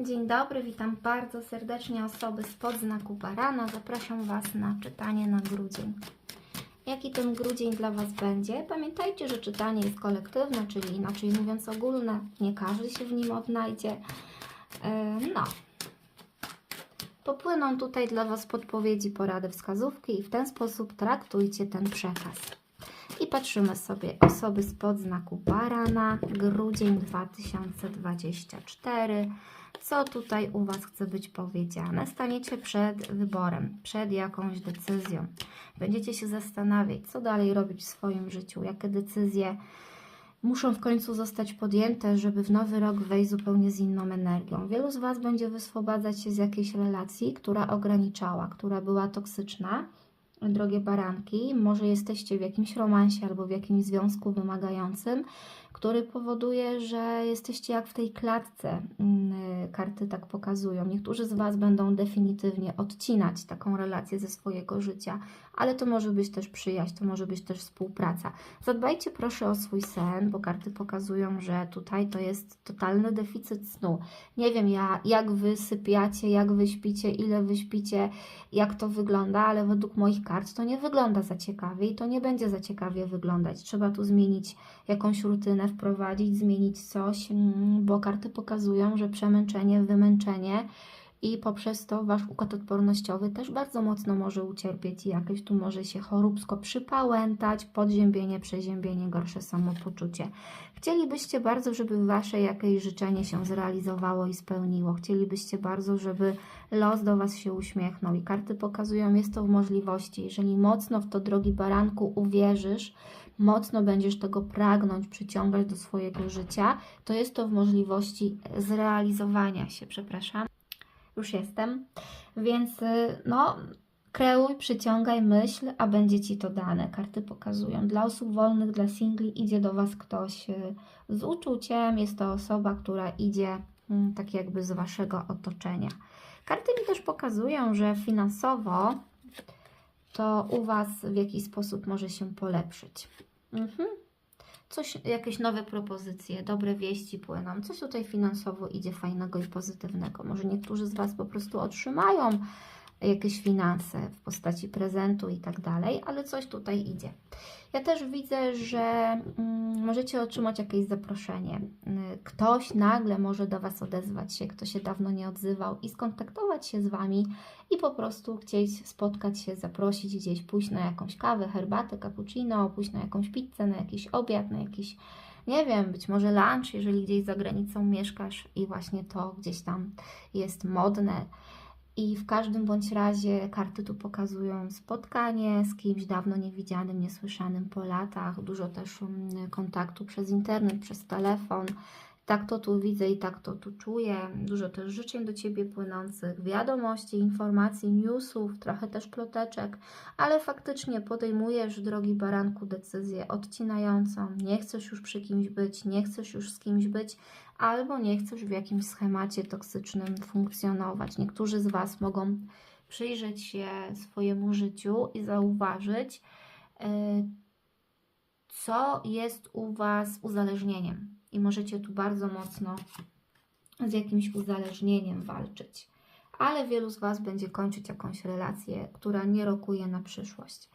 Dzień dobry, witam bardzo serdecznie osoby spod znaku barana. Zapraszam Was na czytanie na grudzień. Jaki ten grudzień dla Was będzie? Pamiętajcie, że czytanie jest kolektywne, czyli inaczej mówiąc ogólne. Nie każdy się w nim odnajdzie. Yy, No. Popłyną tutaj dla Was podpowiedzi, porady, wskazówki i w ten sposób traktujcie ten przekaz. I patrzymy sobie osoby spod znaku barana, grudzień 2024. Co tutaj u Was chce być powiedziane? Staniecie przed wyborem, przed jakąś decyzją. Będziecie się zastanawiać, co dalej robić w swoim życiu, jakie decyzje muszą w końcu zostać podjęte, żeby w nowy rok wejść zupełnie z inną energią. Wielu z Was będzie wyswobadzać się z jakiejś relacji, która ograniczała, która była toksyczna. Drogie baranki, może jesteście w jakimś romansie albo w jakimś związku wymagającym, który powoduje, że jesteście jak w tej klatce. Mm, Karty tak pokazują. Niektórzy z Was będą definitywnie odcinać taką relację ze swojego życia, ale to może być też przyjaźń, to może być też współpraca. Zadbajcie proszę o swój sen, bo karty pokazują, że tutaj to jest totalny deficyt snu. Nie wiem ja, jak Wy sypiacie, jak Wy śpicie, ile Wy śpicie, jak to wygląda, ale według moich kart to nie wygląda za ciekawie i to nie będzie za ciekawie wyglądać. Trzeba tu zmienić jakąś rutynę, wprowadzić, zmienić coś, mm, bo karty pokazują, że przemęczenie, wymęczenie i poprzez to Wasz układ odpornościowy też bardzo mocno może ucierpieć i jakieś tu może się choróbsko przypałętać, podziębienie, przeziębienie, gorsze samopoczucie. Chcielibyście bardzo, żeby Wasze jakieś życzenie się zrealizowało i spełniło. Chcielibyście bardzo, żeby los do Was się uśmiechnął i karty pokazują, jest to w możliwości. Jeżeli mocno w to, drogi baranku, uwierzysz, mocno będziesz tego pragnąć, przyciągać do swojego życia, to jest to w możliwości zrealizowania się, przepraszam. Już jestem. Więc y, no, kreuj, przyciągaj myśl, a będzie Ci to dane. Karty pokazują. Dla osób wolnych, dla singli idzie do Was ktoś y, z uczuciem. Jest to osoba, która idzie mm, tak jakby z Waszego otoczenia. Karty mi też pokazują, że finansowo to u Was w jakiś sposób może się polepszyć. Mhm. Coś, jakieś nowe propozycje, dobre wieści płyną, coś tutaj finansowo idzie fajnego i pozytywnego. Może niektórzy z Was po prostu otrzymają jakieś finanse w postaci prezentu i tak dalej, ale coś tutaj idzie. Ja też widzę, że mm, możecie otrzymać jakieś zaproszenie. Y, Ktoś nagle może do Was odezwać się, kto się dawno nie odzywał i skontaktować się z Wami i po prostu chcieć spotkać się, zaprosić gdzieś, pójść na jakąś kawę, herbatę, cappuccino, pójść na jakąś pizzę, na jakiś obiad, na jakiś, nie wiem, być może lunch, jeżeli gdzieś za granicą mieszkasz i właśnie to gdzieś tam jest modne. I w każdym bądź razie karty tu pokazują spotkanie z kimś dawno niewidzianym, niesłyszanym po latach, dużo też mm, kontaktu przez internet, przez telefon. Tak to tu widzę i tak to tu czuję. Dużo też życzeń do Ciebie płynących, wiadomości, informacji, newsów, trochę też ploteczek, ale faktycznie podejmujesz, drogi baranku, decyzję odcinającą. Nie chcesz już przy kimś być, nie chcesz już z kimś być, albo nie chcesz w jakimś schemacie toksycznym funkcjonować. Niektórzy z Was mogą przyjrzeć się swojemu życiu i zauważyć, yy, co jest u Was uzależnieniem. I możecie tu bardzo mocno z jakimś uzależnieniem walczyć. Ale wielu z Was będzie kończyć jakąś relację, która nie rokuje na przyszłość.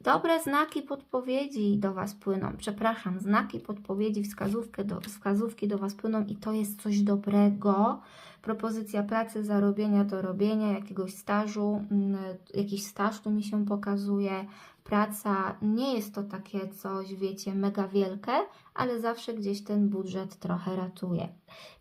Dobre znaki podpowiedzi do Was płyną. Przepraszam, znaki podpowiedzi, wskazówki do, wskazówki do Was płyną i to jest coś dobrego. Propozycja pracy, zarobienia, dorobienia, jakiegoś stażu, mm, jakiś staż tu mi się pokazuje. Praca nie jest to takie coś, wiecie, mega wielkie, ale zawsze gdzieś ten budżet trochę ratuje.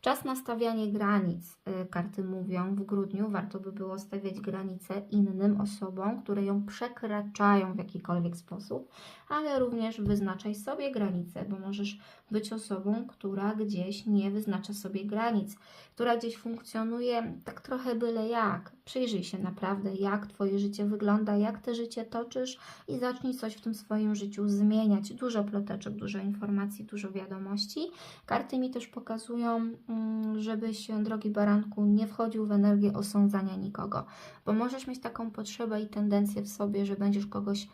Czas na stawianie granic, y, karty mówią, w grudniu warto by było stawiać granice innym osobom, które ją przekraczają w jakikolwiek sposób, ale również wyznaczaj sobie granice, bo możesz być osobą, która gdzieś nie wyznacza sobie granic, która gdzieś funkcjonuje tak trochę byle jak. Przyjrzyj się naprawdę, jak Twoje życie wygląda, jak Ty życie toczysz i zacznij coś w tym swoim życiu zmieniać. Dużo ploteczek, dużo informacji, dużo wiadomości. Karty mi też pokazują, mm, żebyś, drogi baranku, nie wchodził w energię osądzania nikogo, bo możesz mieć taką potrzebę i tendencję w sobie, że będziesz kogoś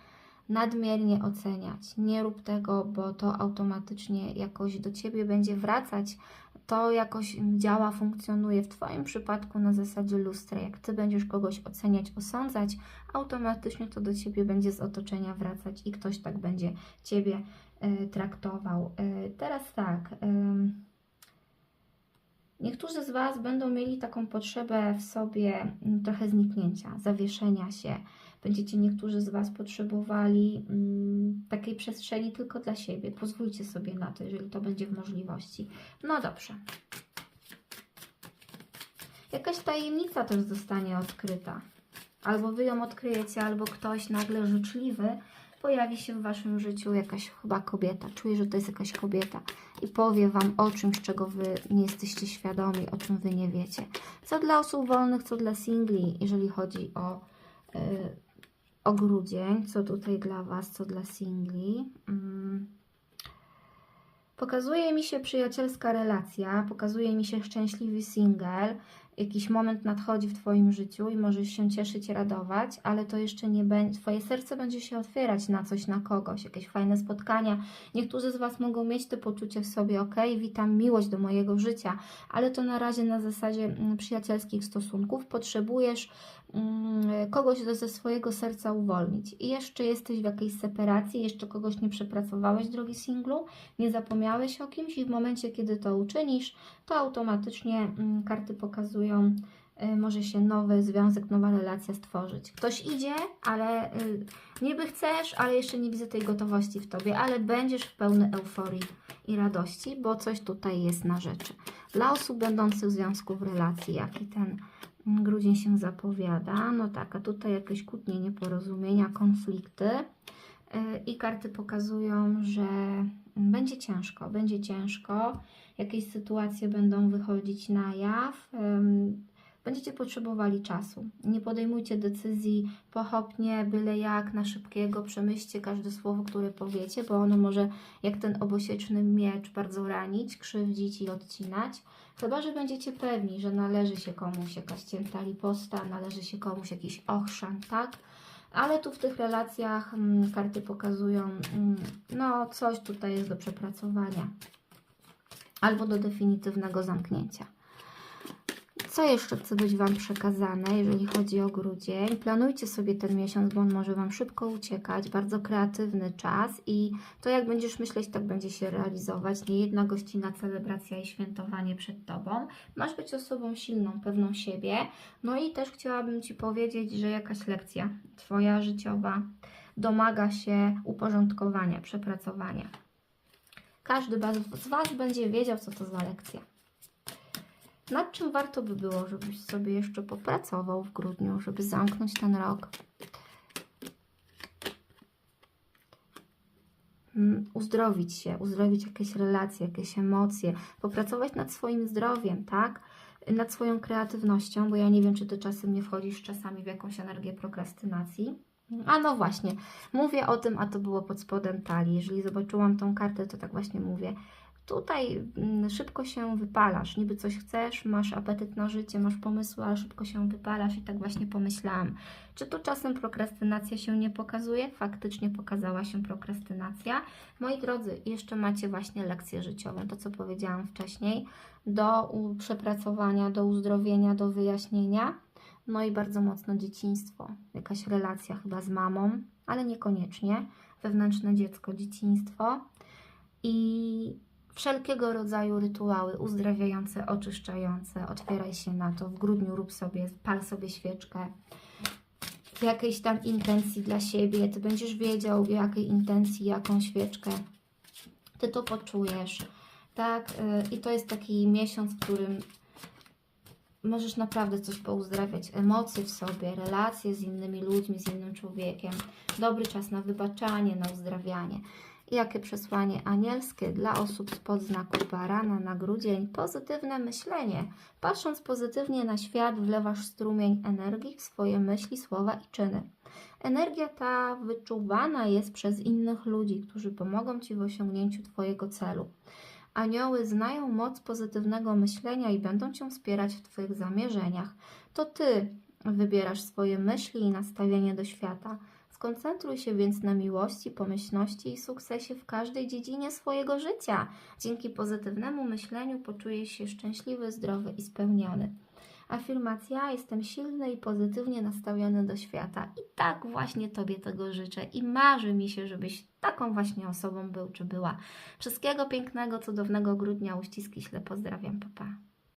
nadmiernie oceniać. Nie rób tego, bo to automatycznie jakoś do ciebie będzie wracać. To jakoś działa, funkcjonuje w Twoim przypadku na zasadzie lustra. Jak Ty będziesz kogoś oceniać, osądzać, automatycznie to do Ciebie będzie z otoczenia wracać i ktoś tak będzie Ciebie y, traktował. Y, teraz tak. ym, Niektórzy z Was będą mieli taką potrzebę w sobie mm, trochę zniknięcia, zawieszenia się. Będziecie niektórzy z Was potrzebowali mm, takiej przestrzeni tylko dla siebie. Pozwólcie sobie na to, jeżeli to będzie w możliwości. No dobrze. Jakaś tajemnica też zostanie odkryta. Albo Wy ją odkryjecie, albo ktoś nagle życzliwy pojawi się w Waszym życiu jakaś chyba kobieta. Czuję, że to jest jakaś kobieta i powie Wam o czymś, czego Wy nie jesteście świadomi, o czym Wy nie wiecie. Co dla osób wolnych, co dla singli, jeżeli chodzi o, yy, o grudzień, co tutaj dla Was, co dla singli. Mm. Pokazuje mi się przyjacielska relacja, pokazuje mi się szczęśliwy single, jakiś moment nadchodzi w Twoim życiu i możesz się cieszyć, radować, ale to jeszcze nie będzie, Twoje serce będzie się otwierać na coś, na kogoś, jakieś fajne spotkania. Niektórzy z Was mogą mieć to poczucie w sobie, ok, witam miłość do mojego życia, ale to na razie na zasadzie mm, przyjacielskich stosunków. Potrzebujesz kogoś do, ze swojego serca uwolnić. I jeszcze jesteś w jakiejś separacji, jeszcze kogoś nie przepracowałeś, drogi singlu, nie zapomniałeś o kimś i w momencie, kiedy to uczynisz, to automatycznie mm, karty pokazują, y, może się nowy związek, nowa relacja stworzyć. Ktoś idzie, ale y, niby chcesz, ale jeszcze nie widzę tej gotowości w Tobie, ale będziesz w pełnej euforii i radości, bo coś tutaj jest na rzeczy. Dla osób będących w związku w relacji, jaki ten mm, grudzień się zapowiada, no tak, a tutaj jakieś kłótnie, nieporozumienia, konflikty. Y, i karty pokazują, że będzie ciężko, będzie ciężko, jakieś sytuacje będą wychodzić na jaw. Będziecie potrzebowali czasu. Nie podejmujcie decyzji pochopnie, byle jak, na szybkiego. Przemyślcie każde słowo, które powiecie, bo ono może, jak ten obosieczny miecz, bardzo ranić, krzywdzić i odcinać. Chyba, że będziecie pewni, że należy się komuś jakaś cięta liposta, należy się komuś jakiś ochrzan, tak? Ale tu w tych relacjach mm, karty pokazują, mm, no coś tutaj jest do przepracowania albo do definitywnego zamknięcia. Co jeszcze chce być Wam przekazane, jeżeli chodzi o grudzień? Planujcie sobie ten miesiąc, bo on może Wam szybko uciekać. Bardzo kreatywny czas i to, jak będziesz myśleć, tak będzie się realizować. Nie jedna gościna, celebracja i świętowanie przed Tobą. Masz być osobą silną, pewną siebie. No i też chciałabym Ci powiedzieć, że jakaś lekcja Twoja życiowa domaga się uporządkowania, przepracowania. Każdy z Was będzie wiedział, co to za lekcja. Nad czym warto by było, żebyś sobie jeszcze popracował w grudniu, żeby zamknąć ten rok? Mm, Uzdrowić się, uzdrowić jakieś relacje, jakieś emocje, popracować nad swoim zdrowiem, tak? Nad swoją kreatywnością, bo ja nie wiem, czy Ty czasem nie wchodzisz czasami w jakąś energię prokrastynacji. A no właśnie, mówię o tym, a to było pod spodem talii. Jeżeli zobaczyłam tą kartę, to tak właśnie mówię. Tutaj mm, szybko się wypalasz, niby coś chcesz, masz apetyt na życie, masz pomysły, ale szybko się wypalasz i tak właśnie pomyślałam. Czy tu czasem prokrastynacja się nie pokazuje? Faktycznie pokazała się prokrastynacja. Moi drodzy, jeszcze macie właśnie lekcję życiową, to co powiedziałam wcześniej, do przepracowania, do uzdrowienia, do wyjaśnienia. No i bardzo mocno dzieciństwo, jakaś relacja chyba z mamą, ale niekoniecznie. Wewnętrzne dziecko, dzieciństwo i wszelkiego rodzaju rytuały uzdrawiające, oczyszczające. Otwieraj się na to. W grudniu rób sobie, pal sobie świeczkę. Jakiejś tam intencji dla siebie. Ty będziesz wiedział, w jakiej intencji, jaką świeczkę. Ty to poczujesz. Tak? Y, I to jest taki miesiąc, w którym możesz naprawdę coś pouzdrawiać, emocje w sobie, relacje z innymi ludźmi, z innym człowiekiem. Dobry czas na wybaczanie, na uzdrawianie. Jakie przesłanie anielskie dla osób spod znaku barana na grudzień? Pozytywne myślenie. Patrząc pozytywnie na świat, wlewasz strumień energii w swoje myśli, słowa i czyny. Energia ta wyczuwana jest przez innych ludzi, którzy pomogą Ci w osiągnięciu Twojego celu. Anioły znają moc pozytywnego myślenia i będą Cię wspierać w Twoich zamierzeniach. To Ty wybierasz swoje myśli i nastawienie do świata. Skoncentruj się więc na miłości, pomyślności i sukcesie w każdej dziedzinie swojego życia. Dzięki pozytywnemu myśleniu poczujesz się szczęśliwy, zdrowy i spełniony. Afirmacja: Jestem silny i pozytywnie nastawiony do świata. I tak właśnie Tobie tego życzę. I marzy mi się, żebyś taką właśnie osobą był czy była. Wszystkiego pięknego, cudownego grudnia. Uściski śle pozdrawiam, papa. Pa.